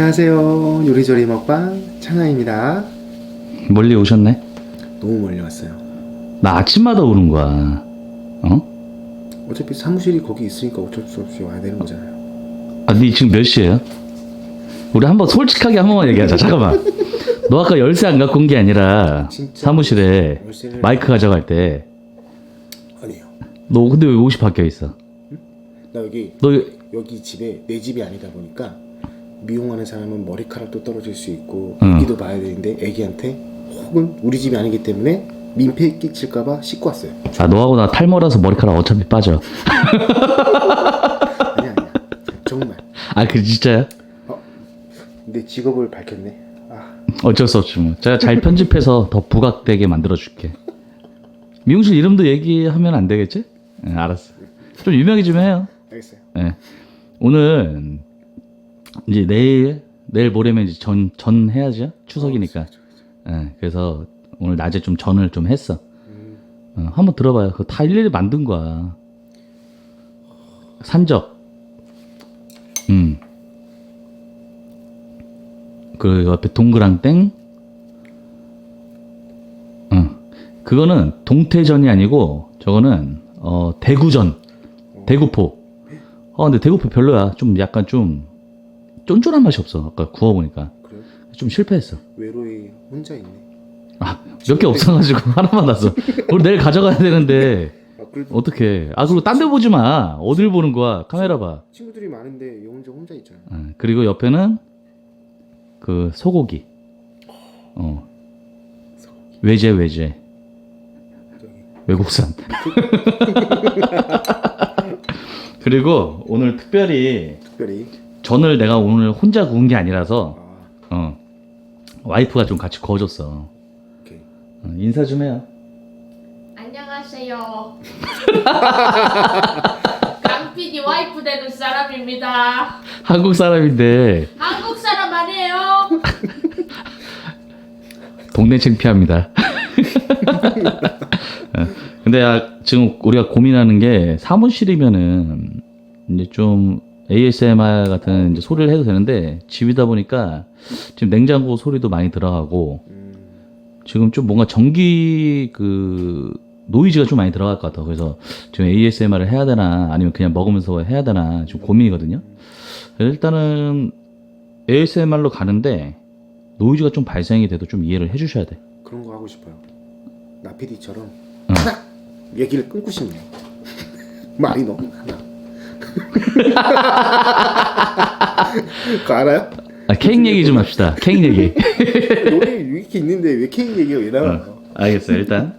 안녕하세요. 요리조리 먹방 창아입니다. 멀리 오셨네? 너무 멀리 왔어요. 나 아침마다 오는 거야. 어? 어차피 사무실이 거기 있으니까 어쩔 수 없이 와야 되는 거잖아요. 아, 니 지금 몇 시에요? 우리 한번 솔직하게 한 번만 얘기하자. 잠깐만. 너 아까 열쇠 안 갖고 온 게 아니라 진짜? 사무실에 열쇠를 마이크 가져갈 때 너 아니에요. 근데 왜 옷이 바뀌어 있어? 나 여기 너 여기 집에 내 집이 아니다 보니까 미용하는 사람은 머리카락도 떨어질 수 있고 응. 애기도 봐야 되는데 애기한테 혹은 우리 집이 아니기 때문에 민폐 끼칠까봐 씻고 왔어요. 아, 너하고 나 탈모라서 머리카락 어차피 빠져. 아니야 아니야. 정말. 아, 그 진짜야? 내 직업을 밝혔네. 아 어쩔 수 없지 뭐. 제가 잘 편집해서 더 부각되게 만들어 줄게. 미용실 이름도 얘기하면 안 되겠지? 예, 알았어. 좀 유명해 좀 해요. 알겠어요. 예. 오늘 이제 내일 내일 모레면 이제 전 전 해야죠. 추석이니까. 예. 그래서 오늘 낮에 좀 전을 좀 했어. 음, 어, 한번 들어봐요. 그거 다 일일이 만든 거야. 산적. 음. 그 옆에 동그랑 땡. 응. 그거는 동태전이 아니고 저거는 어 대구전. 대구포. 어 근데 대구포 별로야. 좀 약간 좀 쫀쫀한 맛이 없어. 아까 구워 보니까 그래요? 좀 실패했어. 외로이 혼자 있네. 아, 몇 개 없어가지고 하나만 났어. 우리 내일 가져가야 되는데 아 그래도 어떻게? 아 그리고 딴 데 보지 마. 어딜 보는 거야? 카메라 봐. 친구들이 많은데 얘 혼자 혼자 있잖아. 어, 그리고 옆에는 그 소고기. 어. 외제 외제 저기 외국산. 그리고 오늘 특별히 특별히 전을 내가 오늘 혼자 구운 게 아니라서 아 어 와이프가 좀 같이 구워줬어. 오케이. 어, 인사 좀 해요. 안녕하세요. 강PD 와이프 되는 사람입니다. 한국 사람인데 한국 사람 아니에요. 동네 창피합니다. 어, 근데 야, 지금 우리가 고민하는 게 사무실이면은 이제 좀 ASMR 같은 이제 소리를 해도 되는데 집이다 보니까 지금 냉장고 소리도 많이 들어가고 음, 지금 좀 뭔가 전기 그 노이즈가 좀 많이 들어갈 것 같아. 그래서 지금 ASMR을 해야 되나 아니면 그냥 먹으면서 해야 되나 지금 고민이거든요. 일단은 ASMR로 가는데 노이즈가 좀 발생이 돼도 좀 이해를 해주셔야 돼. 그런 거 하고 싶어요. 나 PD처럼 응. 하나 얘기를 끊고 싶네. 말이 너무 많아. 그거 알아요? 아, 케이크 얘기 좀 합시다. 케이크 얘기. 여기 이렇게 있는데 왜 케이크 얘기가 왜 나와요? 어, 알겠어요. 일단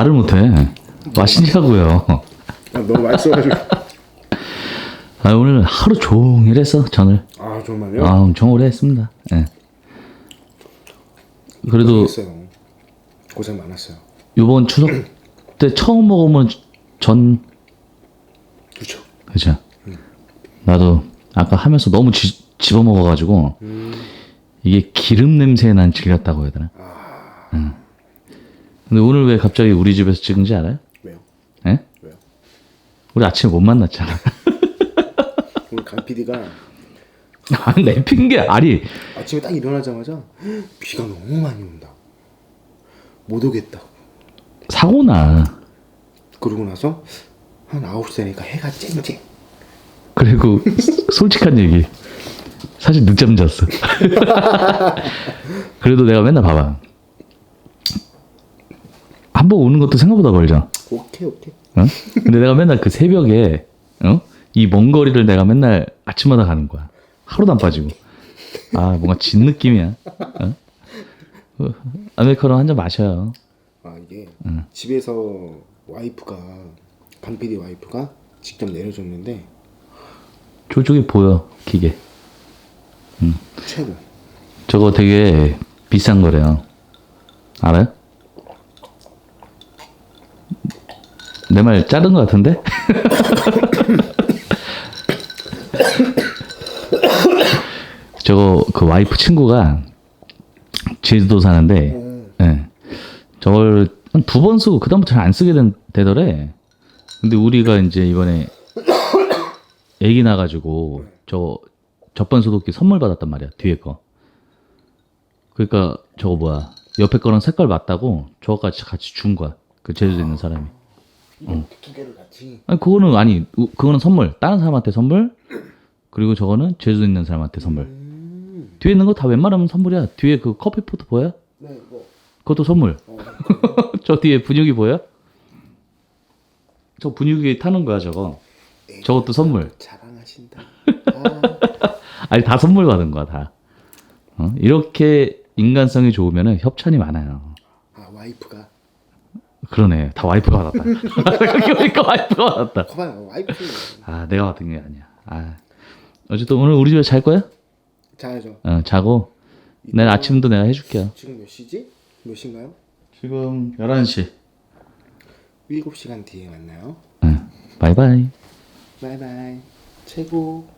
말을 못해. 맛있냐고요. 아, 너무 맛있어가지고. 아, 오늘 하루 종일 했어 전을. 아 정말요? 아, 엄청 오래 했습니다. 예. 그래도 고생했어요. 고생 많았어요. 이번 추석 때 처음 먹으면 전 그렇죠. 그죠. 나도 아까 하면서 너무 지, 집어 먹어가지고 이게 기름 냄새에 난 질렸다고 해야 되나? 응. 근데 오늘 왜 갑자기 우리 집에서 찍은지 알아요? 왜요? 예? 왜요? 우리 아침에 못 만났잖아. 오늘 강 PD가 아, 내 핑계 아니 아침에 딱 일어나자마자 비가 너무 많이 온다. 못 오겠다. 사고나. 그러고 나서 한 9시 되니까 해가 쨍쨍. 그리고 솔직한 얘기 사실 늦잠 잤어. 그래도 내가 맨날 봐봐. 한번 오는 것도 생각보다 걸죠. 오케이 오케이. 어? 근데 내가 맨날 그 새벽에 어? 이 먼 거리를 내가 맨날 아침마다 가는 거야. 하루도 안 빠지고. 아 뭔가 진 느낌이야. 어? 어, 아메리카노 한 잔 마셔요. 아 이게 집에서 와이프가 강 PD 와이프가 직접 내려줬는데 저쪽에 보여 기계. 최고. 저거 되게 비싼 거래요. 알아요? 내 말 자른 거 같은데? 저거 그 와이프 친구가 제주도 사는데, 예. 저걸 한 두 번 쓰고 그다음부터 잘 안 쓰게 된, 되더래. 근데 우리가 이제 이번에 애기 나가지고 저 적반 소독기 선물 받았단 말이야 뒤에 거. 그러니까 저거 뭐야 옆에 거랑 색깔 맞다고 저거까지 같이 준 거야 그 제주도에 있는 사람이. 이거 두 개를 같이. 아니 그거는 아니 우- 그거는 선물 다른 사람한테 선물 그리고 저거는 제주도에 있는 사람한테 선물. 음. 뒤에 있는 거 다 웬만하면 선물이야. 뒤에 그 커피 포트 보여? 네 이거. 그것도 선물. 어, 저 뒤에 분유기 보여? 저 분유기 타는 거야 저거. 저것도 선물. 자랑하신다. 아, 아니 다 선물 받은 거야 다. 어? 이렇게 인간성이 좋으면 협찬이 많아요. 아 와이프가 그러네. 다 와이프가 받았다. 그러니까 와이프가 받았다. 그만 와이프. 아, 내가 받은 게 아니야. 아. 어쨌든 오늘 우리 집에 잘 거야? 자야죠. 어, 자고 내일 아침도 내가 해줄게요. 지금 몇 시지? 몇 시인가요? 지금 11시. 7시간 뒤에 만나요. 응. 바이바이. 바이바이. 최고.